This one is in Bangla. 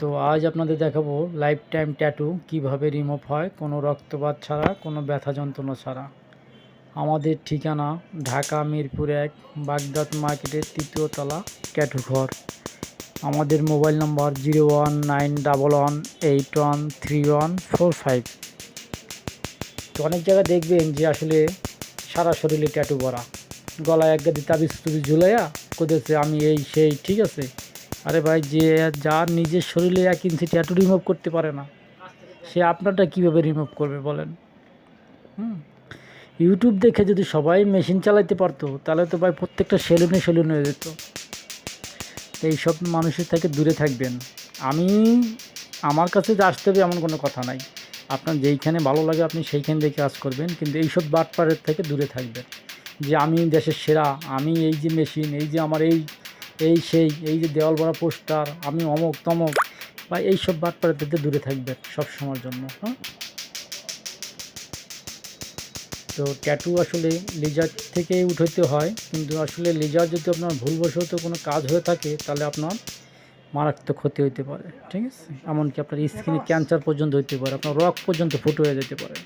তো আজ আপনাদের দেখাবো লাইফ টাইম ট্যাটু কীভাবে রিমুভ হয়, কোনো রক্তপাত ছাড়া, কোনো ব্যথা যন্ত্রণা ছাড়া। আমাদের ঠিকানা ঢাকা মিরপুর এক, বাগদাদ মার্কেটের তৃতীয় তলা, ট্যাটু ঘর। আমাদের mobile number zero one nine double one eight one three one four five. তো অনেক জায়গায় দেখবেন যে আসলে সারা শরীরে ট্যাটু ভরা। গলায় এক গাদি তাবিজ তুবিজ ঝুলাইয়া কোদেছে আমি এই, সেই, ঠিক আছে। আরে ভাই, যে যার নিজের শরীরে এক ইঞ্চি ট্যাটু রিমুভ করতে পারে না, সে আপনারটা কীভাবে রিমুভ করবে বলেন? হুম? ইউটিউব দেখে যদি সবাই মেশিন চালাইতে পারতো, তাহলে তো ভাই প্রত্যেকটা সেলুনে সেলুন হয়ে যেত। তো এইসব মানুষের থেকে দূরে থাকবেন। আমি, আমার কাছে যে আসতে হবে এমন কোনো কথা নাই। আপনার যেইখানে ভালো লাগে আপনি সেইখান থেকে কাজ করবেন, কিন্তু এইসব বাটপাড়ের থেকে দূরে থাকবেন। যে আমি দেশের সেরা, আমি এই যে মেশিন এই যে আমার এই এই সেই এই যে দেওয়াল ভরা পোস্টার আমি অমক তমক বা এইসব বাটপাড়ের থেকে দূরে থাকবেন সব সময়ের জন্য হ্যাঁ? তো ট্যাটু আসলে লেজার থেকে উঠাইতে হয় কিন্তু আসলে লেজার যদি আপনার ভুলবশত কোনো কাজ হয়ে থাকে তাহলে আপনার মারাত্মক ক্ষতি হইতে পারে ঠিক আছে? এমনকি আপনার স্কিনে ক্যান্সার পর্যন্ত হইতে পারে আপনার রক পর্যন্ত ফুটো হয়ে যেতে পারে।